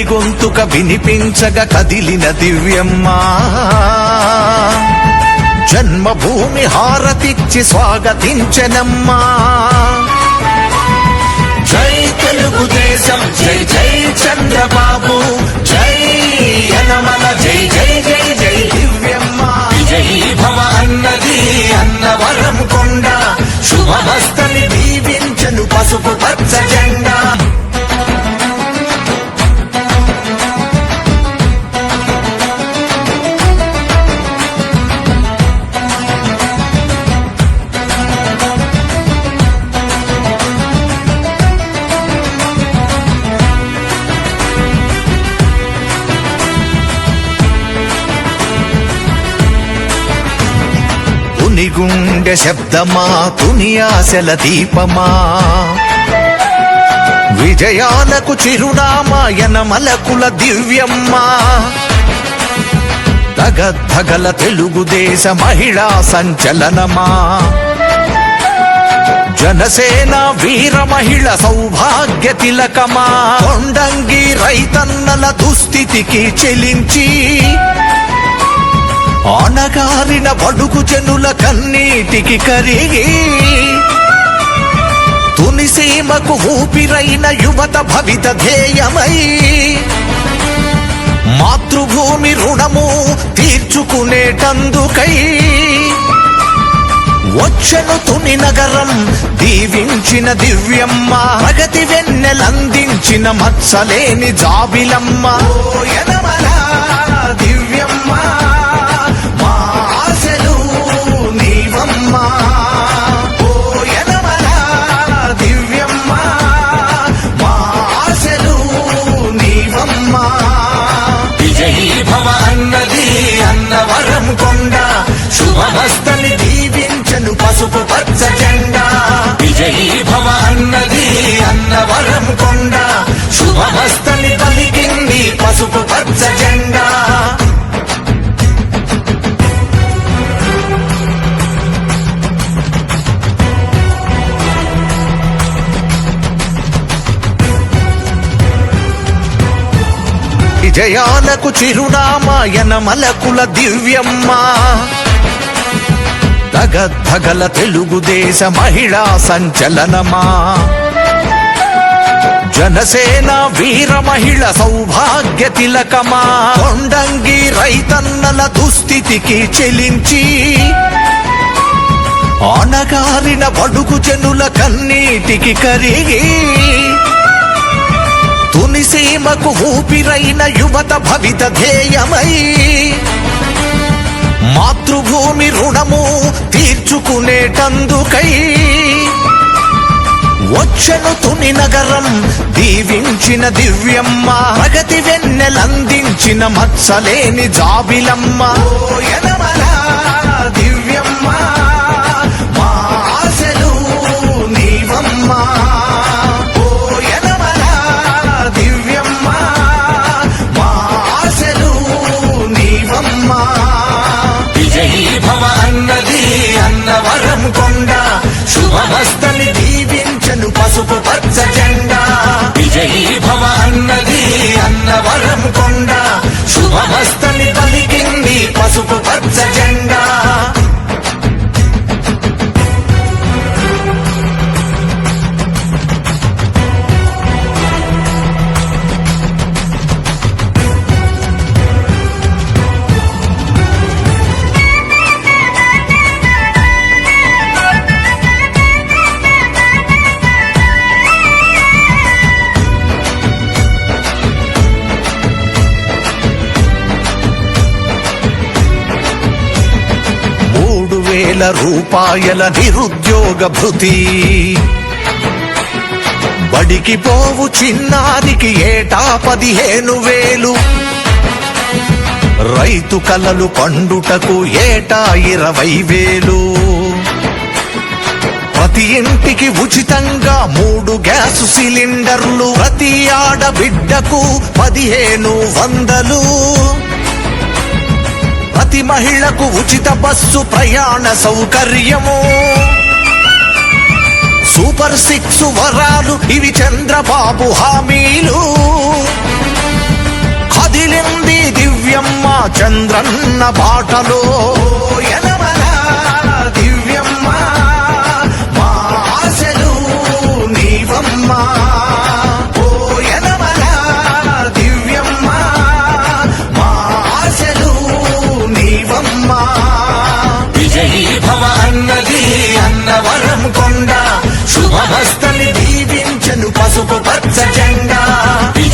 తుని గొంతుక వినిపించగ కదిలిన దివ్యమ్మా. జన్మభూమి హారతిచ్చి స్వాగతించనమ్మా. జై తెలుగుదేశం జై జై చంద్రబాబు. జై యనమల జై జై జై తుని గుండె శబ్దమా తుని ఆశల దీపమా? విజయాలకు చిరునామా యనమలకుల దివ్యమ్మా? తగద్ధగల తెలుగుదేశ మహిళా సంచలనమా? జనసేన వీర మహిళ సౌభాగ్య తిలకమా? కొండంగి రైతన్నల దుస్థితికి చెలించి ఆనగారిన బడుగు జనుల కన్నీటికి కరిగి తునిసీమకు ఊపిరైన యువత భవిత ధ్యేయమై మాతృభూమి రుణము తీర్చుకునేటందుకై వచ్చను తుని నగరం దీవించిన దివ్యమ్మ ప్రగతి వెన్నెలందించిన మత్సలేని జాబిలమ్మ. ఓ దివ్యమ్మ. విజయాలకు చిరునామా యనమలకుల దివ్యమ్మా. దగద్ధగల తెలుగుదేశ మహిళా సంచలనమా. జనసేన వీర మహిళ సౌభాగ్య తిలకమా. కొండంగి రైతన్నల దుస్థితికి చెలించి. ఆనగారిన బడుగు జనుల కన్నీటికి కరిగి. తునిసీమకు ఊపిరైన యువత భవిత ధ్యేయమై మాతృభూమి రుణము తీర్చుకునేటందుకై వచ్చను తుని నగరం దీవించిన దివ్యమ్మ ప్రగతి వెన్నెలందించిన మత్సలేని జాబిలమ్మ. నీవమ్మ విజయీ భవ అన్నది అన్నవరం కొండ. శుభమస్తని దీవించను పసుపు పచ్చ జెండా. విజయీ భవ అన్నది అన్నవరం కొండ. శుభమస్తని పలికింది పసుపు పచ్చ జెండా. వేల రూపాయల నిరుద్యోగ భృతి. బడికి పోవు చిన్నారికి ఏటా పదిహేను వేలు. రైతు కలలు పండుటకు ఏటా ఇరవై వేలు. ప్రతి ఇంటికి ఉచితంగా మూడు గ్యాసు సిలిండర్లు ప్రతి ఆడబిడ్డకు పదిహేను వందలు. ప్రతి మహిళకు ఉచిత బస్సు ప్రయాణ సౌకర్యము. సూపర్ సిక్స్ వరాలు ఇవి చంద్రబాబు హామీలు. కదిలింది దివ్యమ్మ చంద్రన్న బాటలో.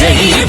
శుభమస్తని